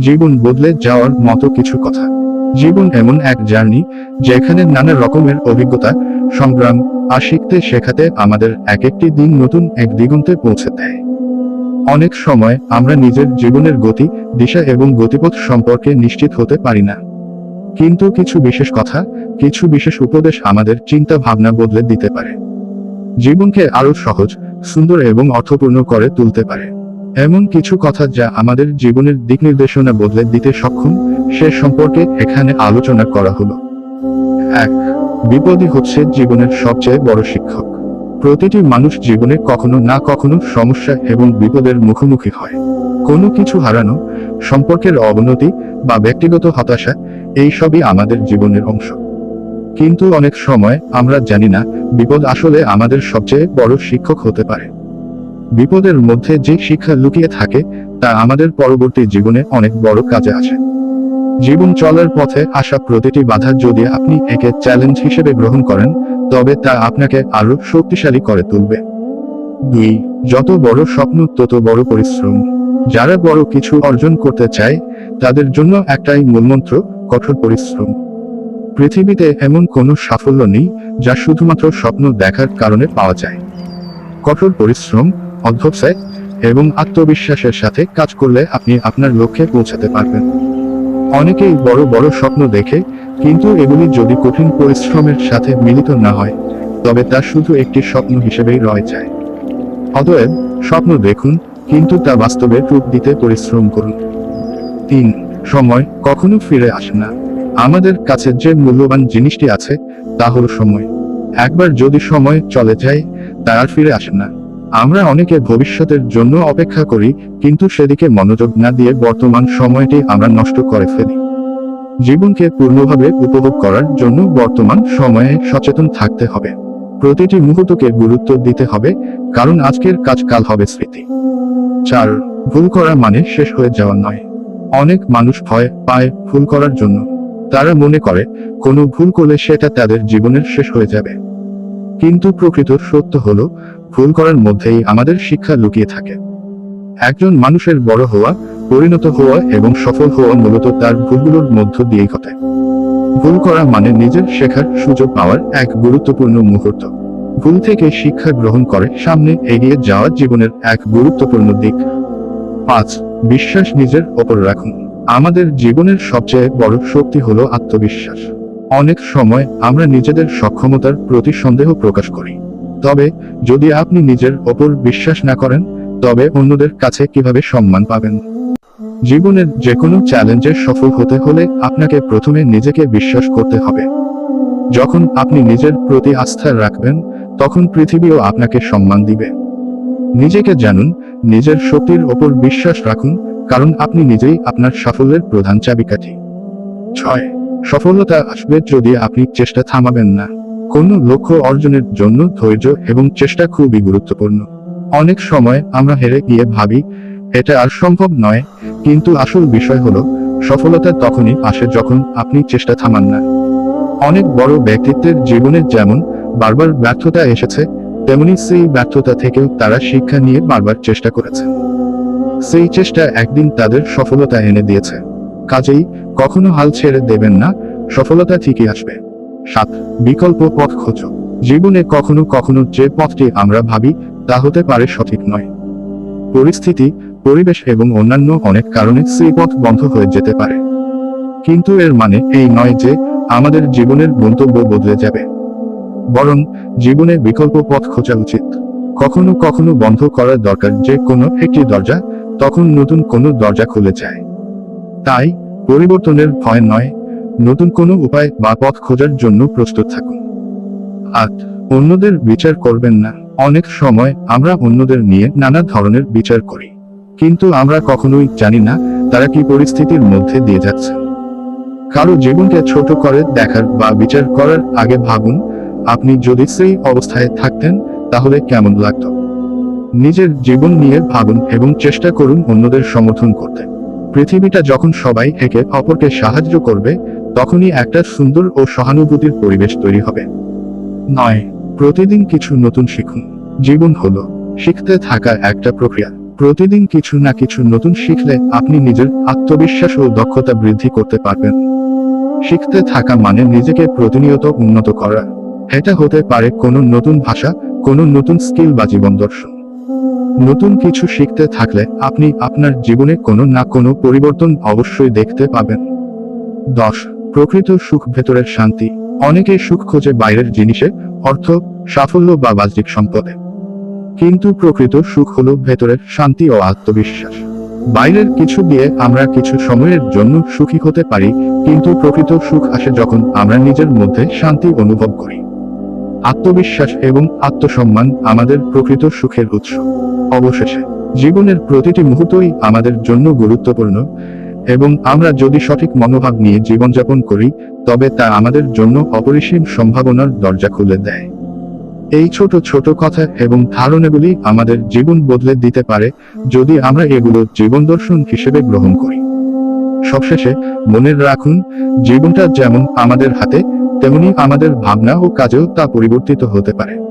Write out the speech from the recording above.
জীবন বদলে যাওয়ার মতো কিছু কথা। জীবন এমন এক জার্নি, যেখানে নানা রকমের অভিজ্ঞতা, সংগ্রাম, আর শিখতে শেখাতে আমাদের এক একটি দিন নতুন এক দিগন্তে পৌঁছে দেয়। অনেক সময় আমরা নিজের জীবনের গতি, দিশা এবং গতিপথ সম্পর্কে নিশ্চিত হতে পারি না। কিন্তু কিছু বিশেষ কথা, কিছু বিশেষ উপদেশ আমাদের চিন্তা ভাবনা বদলে দিতে পারে। জীবনকে আরও সহজ, সুন্দর এবং অর্থপূর্ণ করে তুলতে পারে। এমন কিছু কথা যা আমাদের জীবনের দিক নির্দেশনা বদলে দিতে সক্ষম, সে সম্পর্কে এখানে আলোচনা করা হলো। এক, বিপদই হচ্ছে জীবনের সবচেয়ে বড় শিক্ষক। প্রতিটি মানুষ জীবনে কখনো না কখনো সমস্যা এবং বিপদের মুখোমুখি হয়। কোনো কিছু হারানো, সম্পর্কের অবনতি বা ব্যক্তিগত হতাশা, এই সবই আমাদের জীবনের অংশ। কিন্তু অনেক সময় আমরা জানি না বিপদ আসলে আমাদের সবচেয়ে বড় শিক্ষক হতে পারে। বিপদের মধ্যে যে শিক্ষা লুকিয়ে থাকে, তা আমাদের পরবর্তী জীবনে অনেক বড় কাজে আসে। জীবন চলার পথে আসা প্রতিটি বাধা যদি আপনি একে চ্যালেঞ্জ হিসেবে গ্রহণ করেন, তবে তা আপনাকে আরও শক্তিশালী করে তুলবে। দুই, যত বড় স্বপ্ন, তত বড় পরিশ্রম। যারা বড় কিছু অর্জন করতে চায়, তাদের জন্য একটাই মূলমন্ত্র, কঠোর পরিশ্রম। পৃথিবীতে এমন কোনো সাফল্য নেই, যা শুধুমাত্র স্বপ্ন দেখার কারণে পাওয়া যায়। কঠোর পরিশ্রম অধ্যবসায় এবং আত্মবিশ্বাসের সাথে কাজ করলে আপনি আপনার লক্ষ্যে পৌঁছাতে পারবেন। অনেকেই বড় বড় স্বপ্ন দেখে, কিন্তু এগুলি যদি কঠিন পরিশ্রমের সাথে মিলিত না হয়, তবে তা শুধু একটি স্বপ্ন হিসেবেই রয়ে যায়। অতএব, স্বপ্ন দেখুন, কিন্তু তা বাস্তবে রূপ দিতে পরিশ্রম করুন। তিন, সময় কখনো ফিরে আসে না। আমাদের কাছে যে মূল্যবান জিনিসটি আছে, তা হল সময়। একবার যদি সময় চলে যায়, তা আর ফিরে আসে না। আমরা অনেকে ভবিষ্যতের জন্য অপেক্ষা করি, কিন্তু সেদিকে মনোযোগ না দিয়ে বর্তমান সময়টি আমরা নষ্ট করে ফেলি। জীবনকে পূর্ণভাবে উপভোগ করার জন্য বর্তমান সময়ে সচেতন থাকতে হবে। প্রতিটি মুহূর্তকে গুরুত্ব দিতে হবে, কারণ আজকের কাজ কাল হবে স্মৃতি। চার, ভুল করা মানে শেষ হয়ে যাওয়া নয়। অনেক মানুষ ভয় পায় ভুল করার জন্য। তারা মনে করে, কোনো ভুল করলে সেটা তাদের জীবনের শেষ হয়ে যাবে। কিন্তু প্রকৃত সত্য হলো, ভুল করার মধ্যেই আমাদের শিক্ষা লুকিয়ে থাকে। একজন মানুষের বড় হওয়া, পরিণত হওয়া এবং সফল হওয়া মূলত তার ভুলগুলোর মধ্য দিয়েই ঘটে। ভুল করা মানে নিজের শেখার সুযোগ পাওয়ার এক গুরুত্বপূর্ণ মুহূর্ত। ভুল থেকে শিক্ষা গ্রহণ করে সামনে এগিয়ে যাওয়া জীবনের এক গুরুত্বপূর্ণ দিক। পাঁচ, বিশ্বাস নিজের ওপর রাখুন। আমাদের জীবনের সবচেয়ে বড় শক্তি হলো আত্মবিশ্বাস। অনেক সময় আমরা নিজেদের সক্ষমতার প্রতি সন্দেহ প্রকাশ করি। তবে, যদি আপনি নিজের ওপর বিশ্বাস না করেন, তবে অন্যদের কাছে কীভাবে সম্মান পাবেন? জীবনের যে কোনো চ্যালেঞ্জে সফল হতে হলে আপনাকে প্রথমে নিজেকে বিশ্বাস করতে হবে। যখন আপনি নিজের প্রতি আস্থা রাখবেন, তখন পৃথিবীও আপনাকে সম্মান দিবে। নিজেকে জানুন, নিজের শক্তির ওপর বিশ্বাস রাখুন, কারণ আপনি নিজেই আপনার সাফল্যের প্রধান চাবিকাঠি। ছয় সফলতা আসবে যদি আপনি চেষ্টা থামাবেন না। কোনো লক্ষ্য অর্জনের জন্য ধৈর্য এবং চেষ্টা খুবই গুরুত্বপূর্ণ। অনেক সময় আমরা হেরে গিয়ে ভাবি, এটা আর সম্ভব নয়। কিন্তু আসল বিষয় হলো, সফলতা তখনই আসে যখন আপনি চেষ্টা থামান না। অনেক বড় ব্যক্তিত্বের জীবনে যেমন বারবার ব্যর্থতা এসেছে, তেমনি সেই ব্যর্থতা থেকেও তারা শিক্ষা নিয়ে বারবার চেষ্টা করেছে। সেই চেষ্টা একদিন তাদের সফলতা এনে দিয়েছে। কাজেই কখনো হাল ছেড়ে দেবেন না, সফলতা ঠিকই আসবে। সাত, বিকল্প পথ খোঁজ। জীবনে কখনো কখনো যে পথটি আমরা ভাবি, তা হতে পারে সঠিক নয়। পরিস্থিতি, পরিবেশ এবং অন্যান্য অনেক কারণে সেই পথ বন্ধ হয়ে যেতে পারে। কিন্তু এর মানে এই নয় যে আমাদের জীবনের গন্তব্য বদলে যাবে। বরং জীবনে বিকল্প পথ খোঁজা উচিত। কখনো কখনো বন্ধ করার দরকার যে কোনো একটি দরজা, তখন নতুন কোনো দরজা খুলে যায়। তাই, পরিবর্তনের ভয় নয়, নতুন কোনো উপায় বা পথ খোঁজার জন্য প্রস্তুত থাকুন। আট অন্যদের বিচার করবেন না। অনেক সময় আমরা অন্যদের নিয়ে নানা ধরনের বিচার করি। কিন্তু আমরা কখনোই জানি না তারা কি পরিস্থিতির মধ্যে দিয়ে যাচ্ছে। কারও জীবনকে ছোট করে দেখার বা বিচার করার আগে ভাবুন, আপনি যদি সেই অবস্থায় থাকতেন, তাহলে কেমন লাগতো? নিজের জীবন নিয়ে ভাবুন এবং চেষ্টা করুন অন্যদের সমর্থন করতে। পৃথিবীটা যখন সবাই একে অপরকে সাহায্য করবে, তখনই একটা সুন্দর ও সহানুভূতির পরিবেশ তৈরি হবে। নয়, প্রতিদিন কিছু নতুন শিখুন। জীবন হলো, শিখতে থাকা একটা প্রক্রিয়া। প্রতিদিন কিছু না কিছু নতুন শিখলে আপনি নিজের আত্মবিশ্বাস ও দক্ষতা বৃদ্ধি করতে পারবেন। শিখতে থাকা মানে নিজেকে প্রতিনিয়ত উন্নত করা। এটা হতে পারে কোনো নতুন ভাষা, কোনো নতুন স্কিল বা জীবন দর্শন। নতুন কিছু শিখতে থাকলে আপনি আপনার জীবনে কোনো না কোনো পরিবর্তন অবশ্যই দেখতে পাবেন। দশ, প্রকৃত সুখ ভেতরের শান্তি। অনেকে সুখ খোঁজে বাইরের জিনিসে, অর্থ, সাফল্য বা বাহ্যিক সম্পদে। কিন্তু প্রকৃত সুখ হলো ভেতরের শান্তি ও আত্মবিশ্বাস। বাইরের কিছু দিয়ে আমরা কিছু সময়ের জন্য সুখী হতে পারি, কিন্তু প্রকৃত সুখ আসে যখন আমরা নিজের মধ্যে শান্তি অনুভব করি। আত্মবিশ্বাস এবং আত্মসম্মান আমাদের প্রকৃত সুখের উৎস। অবশেষে, জীবনের প্রতিটি মুহূর্তই আমাদের জন্য গুরুত্বপূর্ণ, এবং আমরা যদি সঠিক মনোভাব নিয়ে জীবনযাপন করি, তবে তা আমাদের জন্য অপরিসীম সম্ভাবনার দরজা খুলে দেয়। এই ছোট ছোট কথা এবং ধারণাগুলি আমাদের জীবন বদলে দিতে পারে যদি আমরা এগুলো জীবন দর্শন হিসেবে গ্রহণ করি। সবশেষে, মনে রাখুন, জীবনটা যেমন আমাদের হাতে, তেমনি আমাদের ভাবনা ও কাজেও তা পরিবর্তিত হতে পারে।